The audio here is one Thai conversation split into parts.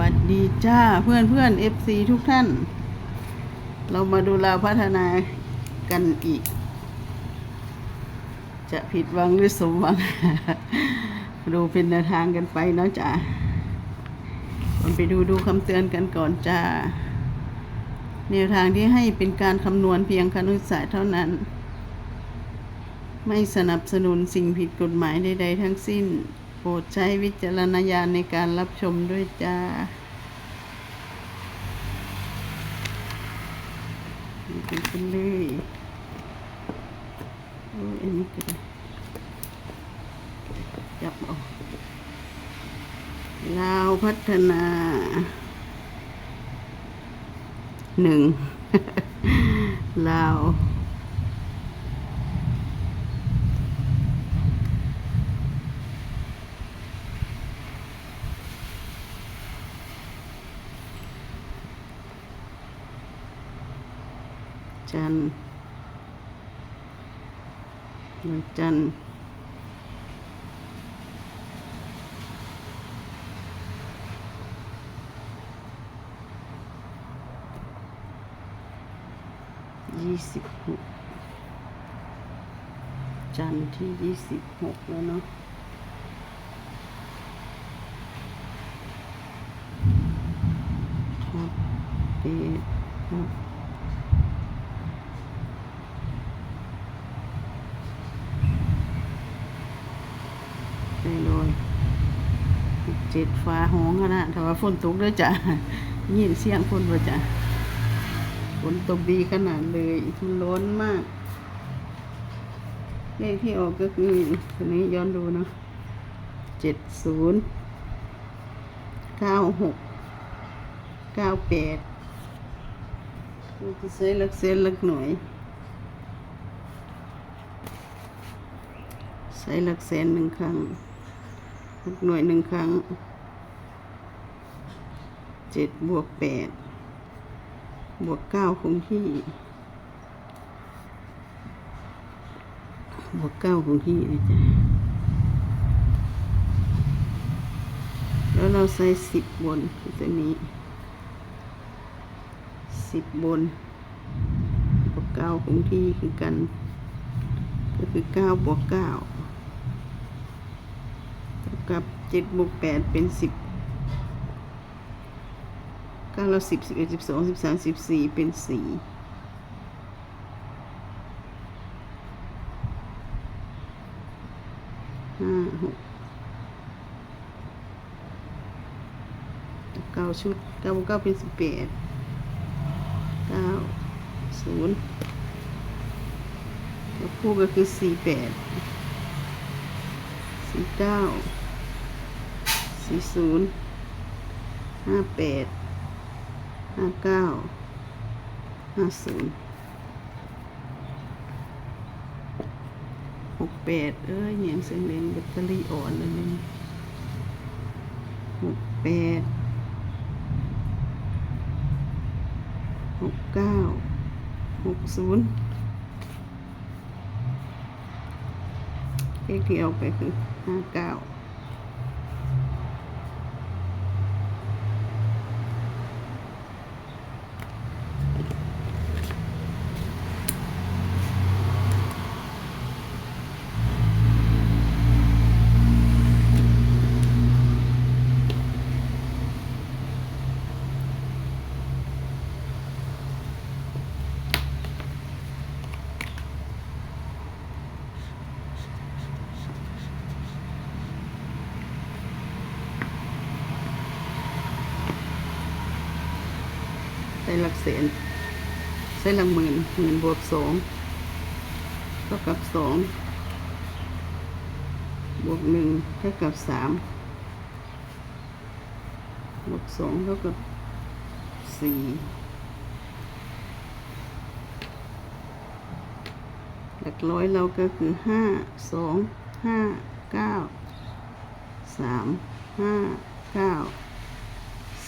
วัสดีจ้าเพื่อนเพื่อนเอฟซีทุกท่าน เรามาดูแลวพัฒนากันอีก จะผิดหวังหรือสมหวัง ดูเป็นแนวทางกันไปเนาะจ้าก่อนไปดูดูคำเตือนกันก่อนจ้าแนวทางที่ให้เป็นการคำนวณเพียงคณิตศาสตร์เท่านั้น ไม่สนับสนุนสิ่งผิดกฎหมายใดๆทั้งสิ้น โปรดใช้วิจารณญาณในการรับชมด้วยจ้าดูกันเลยโอ้ยอันนี้ก็ได้จับเอาลาวพัฒนาหนึ่งลาว จันทร์วัน จันทร์ยี่สิบหกจันทร์ที่ยี่สิบหกแล้วเนาะครับเอ็ดครับ ไปเลย เจ็ดฟ้าห้องนาดแต่ว่าฝนตกด้วยจ้ะยินเสียงฝนว่าจ้ะฝนตกดีขนาดเลยมันร้อนมากเลขที่ออกก็คือตัวนี้ย้อนดูเนาะเจ็ดศูนย์เก้าหกเก้าแปดจะใช้หลักเส้นหลักหน่วยใช้หลักแสนหนึ่งครั้ง หกหน่วยหนึ่งครั้งเจ็ดบวกแปดบวกเก้าคงที่ บวกเก้าคงที่นะจ๊ะแล้วเราใส่สิบบนตัวนี้สิบบนบวกเก้าคงที่คือกัน ก็คือเก้าบวกเก้า กับเจ็ดบวกแปดเป็นสิบเก้าเราสิบสิบเอ็ดสิบสองสิบสามสิบสี่เป็นสี่ห้าหกเก้าชุดเก้าบวกเก้าเป็นสิบแปดเก้าศูนย์แล้วคู่ก็คือสี่แปดสี่เก้า สี่ศูนย์ห้าแปดห้าเก้าห้าศูนย์หกแปดเอ้ยเนี่ยเส้นเลนแบตเตอรี่อ่อนเลยเนี่ยหกแปดหกเก้าหกศูนย์เลขที่เอาไปคือห้าเก้า ใส่หลักแสนใส่หลักหมื่นหมื่นบวกสองเท่ากับสองบวกหนึ่งเท่ากับสามบวกสองเท่ากับสี่หลักร้อยเราก็คือห้าสองห้าเก้าสามห้าเก้า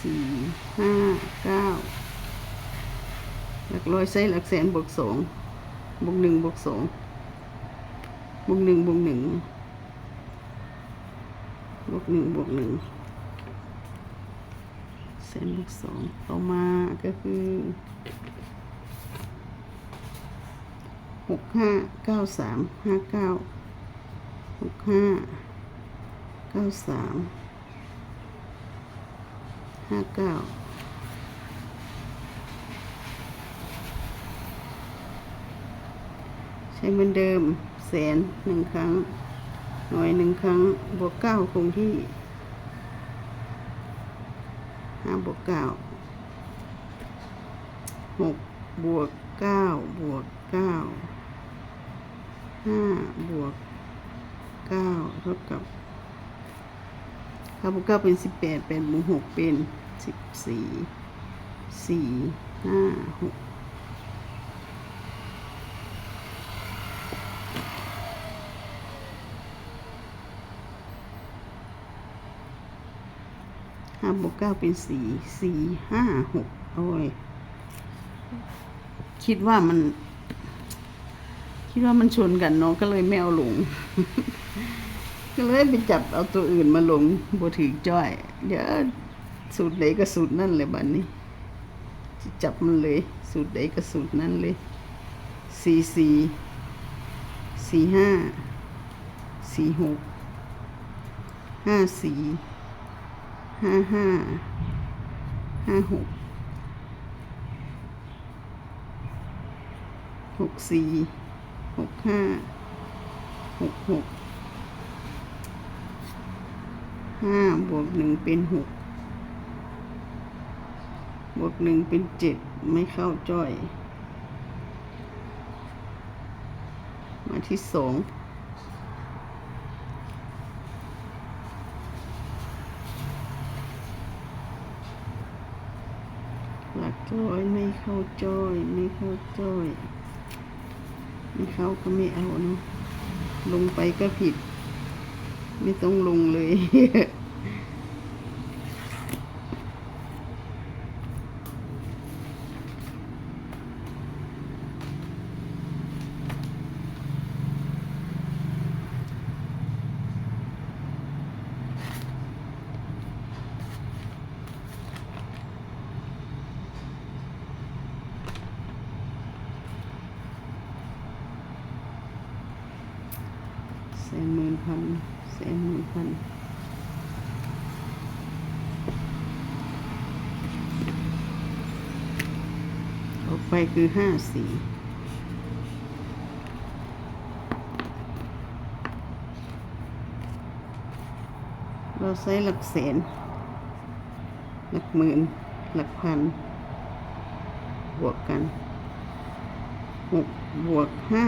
สี่ห้าเก้า หลักร้อยใช้หลักแสนบวกสองบวกหนึ่งบวกสองบวกหนึ่งบวกหนึ่งบวกหนึ่งบวกหนึ่งแสนบวกสองต่อมาก็คือหกห้าเก้าสามห้าเก้าหกห้าเก้าสามห้าเก้า ช้เหมือนเดิมแสนหนึ่งครั้ง หน่วยหนึ่งครั้ง บวกเก้าคงที่ห้าบวกเก้าหกบวกเก้าบวกเก้าห้าบวกเก้าเท่ากับห้าบวกเก้าเป็นสิบแปดแปดบวกหกเป็นสิบสี่สี่ห้าหก บวกเก้าเป็นสี่สี่ห้าหกโอ้ย คิดว่ามัน คิดว่ามันชนกันเนาะก็เลยไม่เอาลง ก็เลยไปจับเอาตัวอื่นมาลงบถือจ้อย เดี๋ยวสูตรไหนก็สูตรนั่นเลยบัดนนี้จะจับมันเลย สูตรไหนก็สูตรนั่นเลยสี่สี่สี่ห้าสี่หกห้าสี่ ห้าห้าห้าหกหกสี่หกห้าหกหกห้าบวกหนึ่งเป็นหกบวกหนึ่งเป็นเจ็ดไม่เข้าจ้อย มาที่สอง จ้อยไม่เข้าจ้อย ไม่เข้าจ้อยไม่เข้าก็ไม่เอาเนาะลงไปก็ผิด ไม่ต้องลงเลย สนหมื่นพันแสนหมื่นพันออกไปคือห้าสี่เราใช้หลักแสน หลักหมื่น หลักพัน บวกกันหกบวกห้า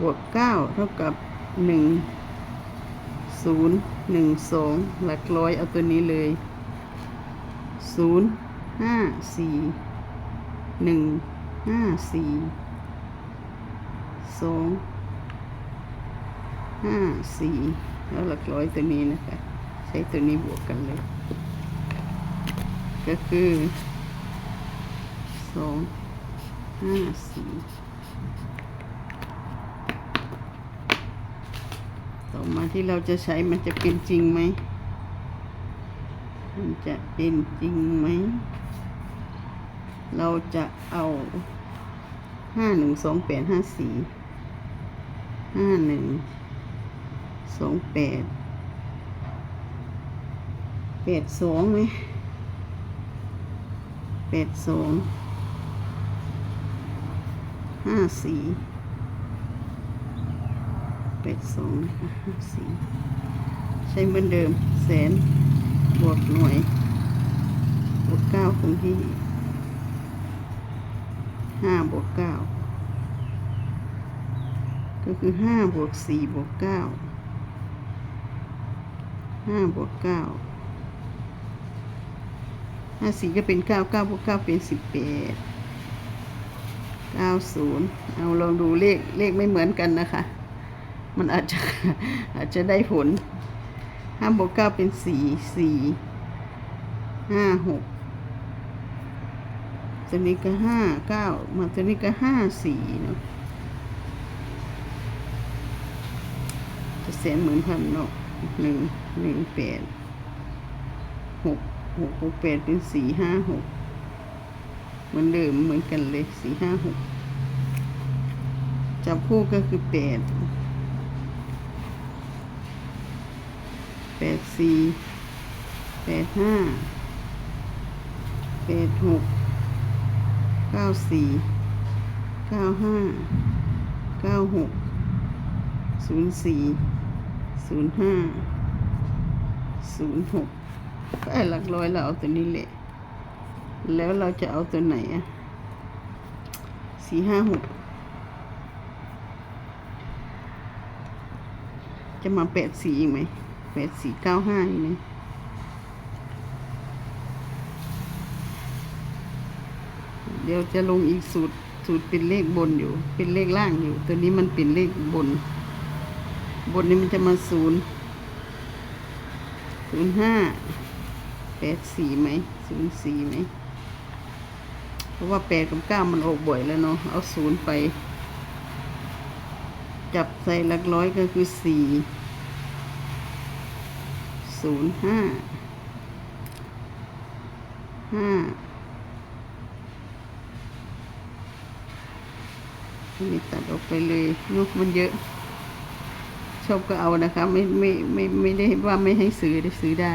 บวกเก้าเท่ากับ หนึ่งศูนย์หนึ่งสองหลักร้อยเอาตัวนี้เลยศูนย์ห้าสี่หนึ่งห้าสี่สองห้าสี่แล้วหลักร้อยตัวนี้นะคะ ใช้ตัวนี้บวกกันเลย ก็คือสองห้าสี่ ต่อมาที่เราจะใช้มันจะเป็นจริงไหม มันจะเป็นจริงไหม เราจะเอาห้าหนึ่งสองแปดห้าสี่ห้าหนึ่งสองแปดแปดสองไหมแปดสองห้าสี่ เป็ดสองนะคะห้าสี่ใช้เหมือนเดิมแสนบวกหน่วยบวกเก้าคงที่ห้าบวกเก้าก็คือห้าบวกสี่บวกเก้าห้าบวกเก้าห้าสี่ก็เป็นเก้าเก้าบวกเก้าเป็นสิบแปดเก้าศูนย์เอาลองดูเลขเลขไม่เหมือนกันนะคะ มันอาจจะอาจจะได้ผลห้าบวกเก้าเป็นสี่สี่ห้าหกตัวนี้ก็ห้าเก้ามาตัวนี้ก็ห้าสี่เนาะจะแสนหมื่นพันเนาะหนึ่งหนึ่งแปดหกหกหกแปดเป็นสี่ห้าหกเหมือนเดิมเหมือนกันเลยสี่ห้าหกจับคู่ก็คือแปด แปดสี่แปดห้าแปดหกเก้าสี่เก้าห้าเก้าหกศูนย์สี่ศูนย์ห้าศูนย์หกก็ไอ้หลักร้อยเราเอาตัวนี้แหละ แล้วเราจะเอาตัวไหนอะสี่ห้าหกจะมาแปดสี่อีกไหม แปดสี่เก้าห้าอีกไหมเดี๋ยวจะลงอีกสูตรสูตรเป็นเลขบนอยู่ เป็นเลขล่างอยู่ ตัวนี้มันเป็นเลขบน บนนี้มันจะมาศูนย์ศูนย์ห้าแปดสี่ไหมศูนย์สี่ไหมเพราะว่าแปดกับเก้ามันออกบ่อยแล้วเนาะเอาศูนย์ไป จับใส่หลักร้อยก็คือสี่ ศูนย์ห้าห้าอันนี้ตัดออกไปเลยเนุกมันเยอะ ชอบก็เอานะคะไม่ไม่ไม่ไม่ได้ว่าไม่ให้ซื้อได้ซื้อได้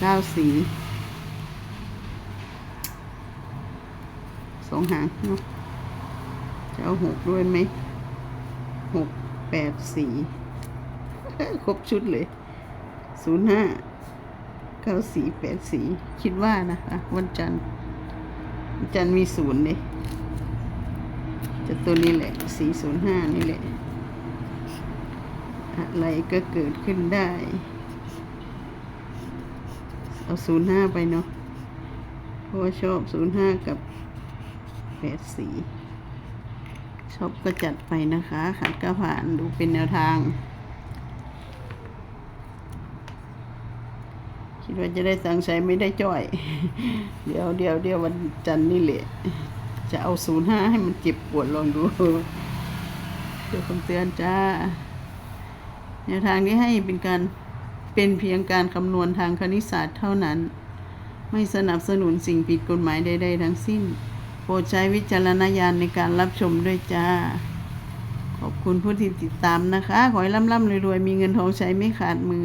เก้าสีสองหางเนาะจะเอาหกด้วยไหมหกแปดสี่ ครบชุดเลย ศูนย์ห้าเก้าสี่แปดสี่คิดว่านะคะ วันจันทร์วันจันทร์มีศูนย์เลยจะตัวนี้แหละสี่ศูนย์ห้านี่แหละ อะไรก็เกิดขึ้นได้ เอาศูนย์ห้าไปเนาะเพราะว่าชอบศูนย์ห้ากับแปดสีชอบก็จัดไปนะคะ ขัดก็ผ่านดูเป็นแนวทาง คิดว่าจะได้ตังใช้ไม่ได้จ่อย เดี๋ยวเดี๋ยวเดี๋ยววันจันทร์นี่แหละ จะเอาศูนย์ห้าให้มันเจ็บปวดลองดูเดี๋ยวคำเตือนจ้าแนวทางที่ให้เป็นการเป็นเพียงการคำนวณทางคณิตศาสตร์เท่านั้น ไม่สนับสนุนสิ่งผิดกฎหมายใดๆทั้งสิ้น โปรดใช้วิจารณญาณในการรับชมด้วยจ้า ขอบคุณผู้ที่ติดตามนะคะ ขอให้ร่ำๆรวยๆ มีเงินทองใช้ไม่ขาดมือ